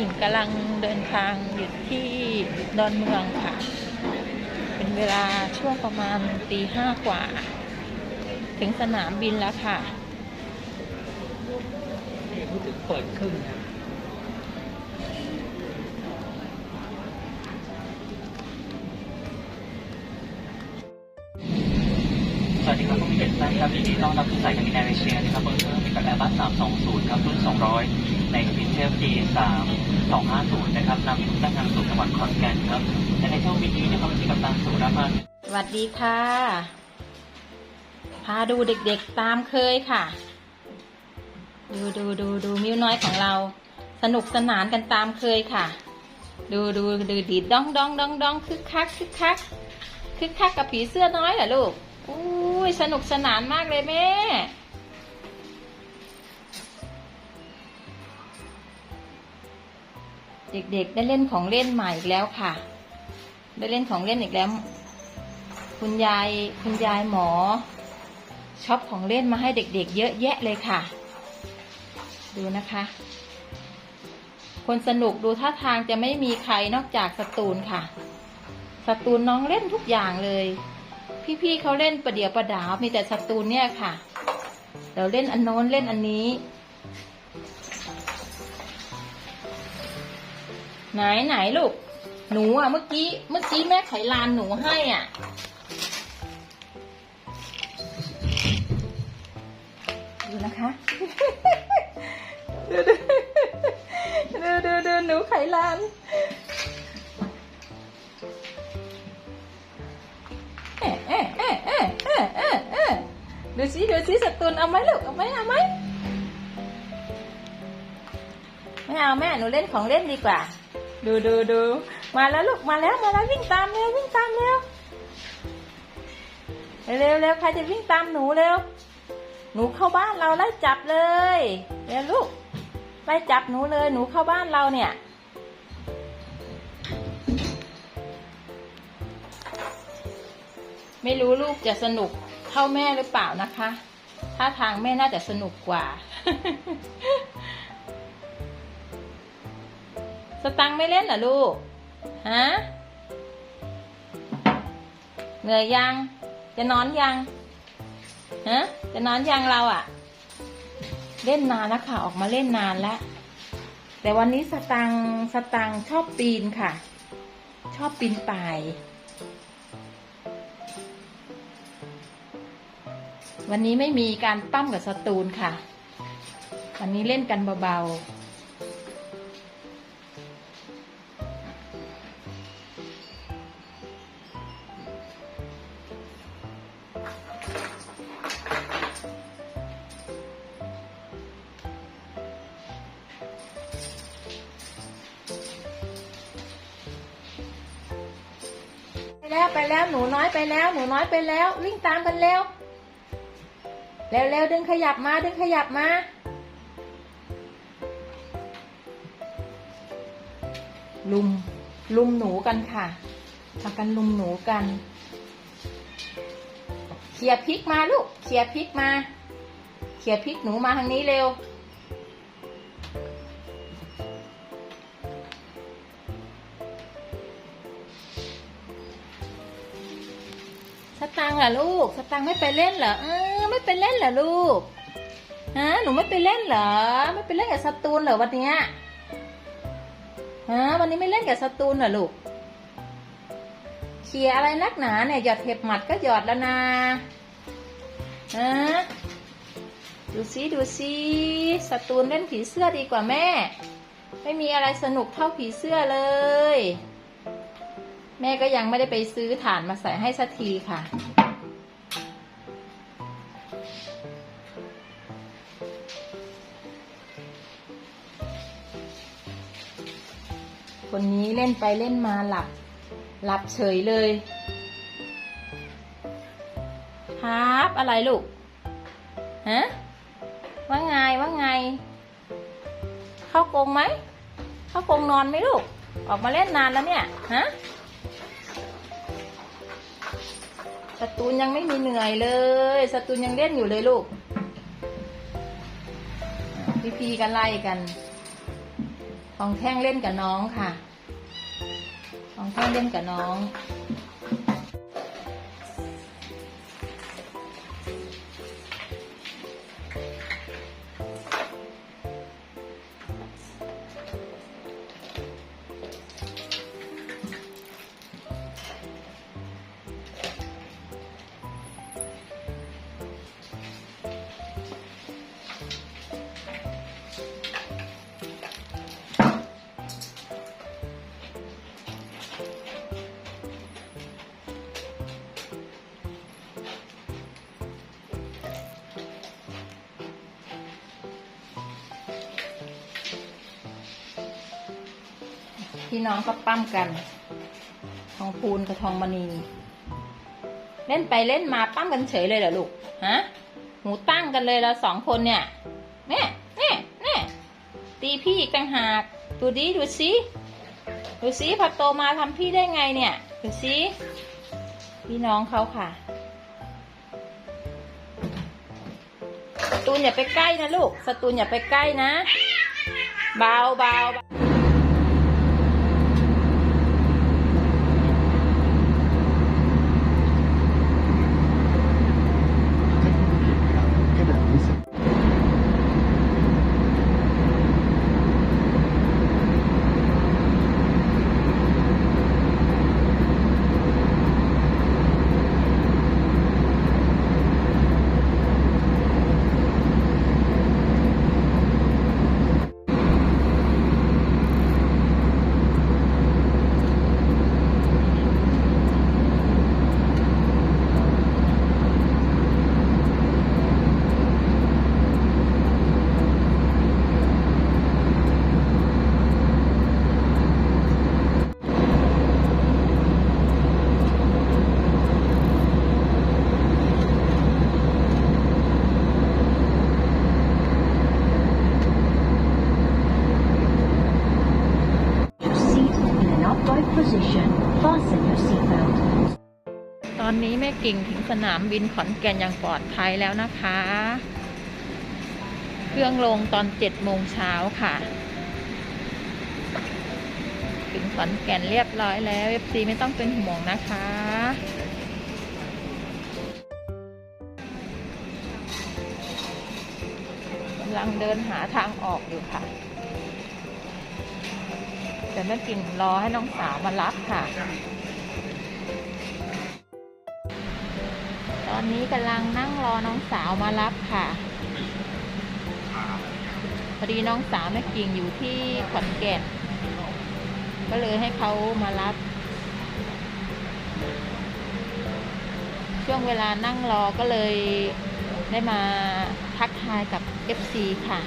กิ่งกำลังเดินทางอยู่ที่ดอนเมืองค่ะ เป็นเวลาช่วงประมาณตีห้ากว่า ถึงสนามบินแล้วค่ะพูดถึงเปิดครึ่งนะ วัสดีครับผู้มีเกียรติทุกท่านครับยินดีต้อนรับทุกสายการบินแอร์เอเชียนะครับบนเครื่องบินกับแอร์บัส320 ครับรุ่น 200 ในทวินเทล G3 250 นะครับนำทุกท่านทางสู่จังหวัดขอนแก่นครับและในเที่ยวบินนี้นะครับที่กัปตันสุรพันธ์สวัสดีค่ะ พาดูเด็กๆตามเคยค่ะ ดูดูดูดูมิวน้อยของเรา สนุกสนานกันตามเคยค่ะ ดูดูดูดีดดองดองดองดองคึกคักคึกคักคึกคักกับผีเสื้อน้อยเหรอลูก อุ้ยสนุกสนานมากเลยแม่ เด็กๆได้เล่นของเล่นใหม่อีกแล้วค่ะ ได้เล่นของเล่นอีกแล้ว คุณยายคุณยายหมอช็อปของเล่นมาให้เด็กๆ เยอะแยะเลยค่ะ ดูนะคะ คนสนุกดูท่าทางจะไม่มีใครนอกจากสตูนค่ะ สตูนน้องเล่นทุกอย่างเลย พี่ๆเขาเล่นประเดี๋ยวประดาวมีแต่สตูนเนี่ยค่ะเดี๋ยวเล่นอันโน้นเล่นอันนี้ ไหนไหนลูก หนูอะเมื่อกี้เมื่อกี้แม่ไขลานหนูให้อะดูนะคะดูดูดูดูดูหนูไขลาน ดูสิดูสิสตูนเอาไหมลูกเอาไหมเอาไหมไม่เอาแม่หนูเล่นของเล่นดีกว่า ดูดูดูมาแล้วลูกมาแล้วมาแล้ววิ่งตามเร็ววิ่งตามเร็วเร็วเร็วใครจะวิ่งตามหนูเร็ว หนูเข้าบ้านเราไล่จับเลยเร็วลูกไล่จับหนูเลย หนูเข้าบ้านเราเนี่ยไม่รู้ลูกจะสนุก เท่าแม่หรือเปล่านะคะถ้าทางแม่น่าจะสนุกกว่า สตังไม่เล่นเหรอลูก ฮะ เหนื่อยยัง จะนอนยัง ฮะ จะนอนยังเราอะเล่นนานแล้วค่ะ ออกมาเล่นนานแล้ว แต่วันนี้สตังสตังชอบปีนค่ะ ชอบปีนป่าย วันนี้ไม่มีการปั้มกับสตูนค่ะ วันนี้เล่นกันเบาๆไปแล้วไปแล้วหนูน้อยไปแล้ว หนูน้อยไปแล้ววิ่งตามกันเร็ว เร็วเร็วดึงขยับมา ดึงขยับมา ลุม ลุมหนูกันค่ะพากันลุมหนูกัน เขี่ยพริกมาลูก เขี่ยพริกมา เขี่ยพริกหนูมาทางนี้เร็ว สตังค์เหรอลูก สตังค์ไม่ไปเล่นเหรอเออ ไม่ไปเล่นเหรอลูกฮะหนูไม่ไปเล่นเหรอ ไม่ไปเล่นกับสตูนเหรอวันเนี้ยฮะวันนี้ไม่เล่นกับสตูนเหรอลูกเคลียอะไรนักหนาเนี่ยหยอดเห็บหมัดก็หยอดแล้วนะฮะดูซิดูซิสตูนเล่นผีเสื้อดีกว่าแม่ ไม่มีอะไรสนุกเท่าผีเสื้อเลย แม่ก็ยังไม่ได้ไปซื้อฐานมาใส่ให้สักทีค่ะ คนนี้เล่นไปเล่นมาหลับ หลับเฉยเลยครับอะไรลูก ฮะ ว่าไงว่าไง เข้ากรงไหม เข้ากรงนอนไหมลูก ออกมาเล่นนานแล้วเนี่ย ฮะสตูนยังไม่มีเหนื่อยเลยสตูนยังเล่นอยู่เลยลูก พี่พีกันไล่กันทองแท่งเล่นกับน้องค่ะ ทอง พี่น้องก็ปั้มกัน ทองพูนกับทองมณี เล่นไปเล่นมาปั้มกันเฉยเลยเหรอลูก ฮะ หูตั้งกันเลยเราสองคนเนี่ยแน่แน่แน่ตีพี่อีกต่างหาก ดูดิดูสิดูสิพอโตมาทำพี่ได้ไงเนี่ย ดูสิ พี่น้องเขาค่ะตูนอย่าไปใกล้นะลูกสตูนอย่าไปใกล้นะ เบาเบา position. Fasten your seatbelt. ตอนนี้แม่กิ่งถึงสนามบินขอนแก่นอย่างปลอดภัยแล้วนะคะ เครื่องลงตอนเจ็ดโมงเช้าค่ะ ถึงขอนแก่นเรียบร้อยแล้วเอฟซีไม่ต้องเป็นห่วงนะคะกำลังเดินหาทางออกอยู่ค่ะ แต่แม่กิ่งรอให้น้องสาวมารับค่ะ ตอนนี้กำลังนั่งรอน้องสาวมารับค่ะพอดีน้องสาวแม่กิ่งอยู่ที่ขอนแก่น ก็เลยให้เขามารับ ช่วงเวลานั่งรอก็เลยได้มาทักทายกับ FC ค่ะ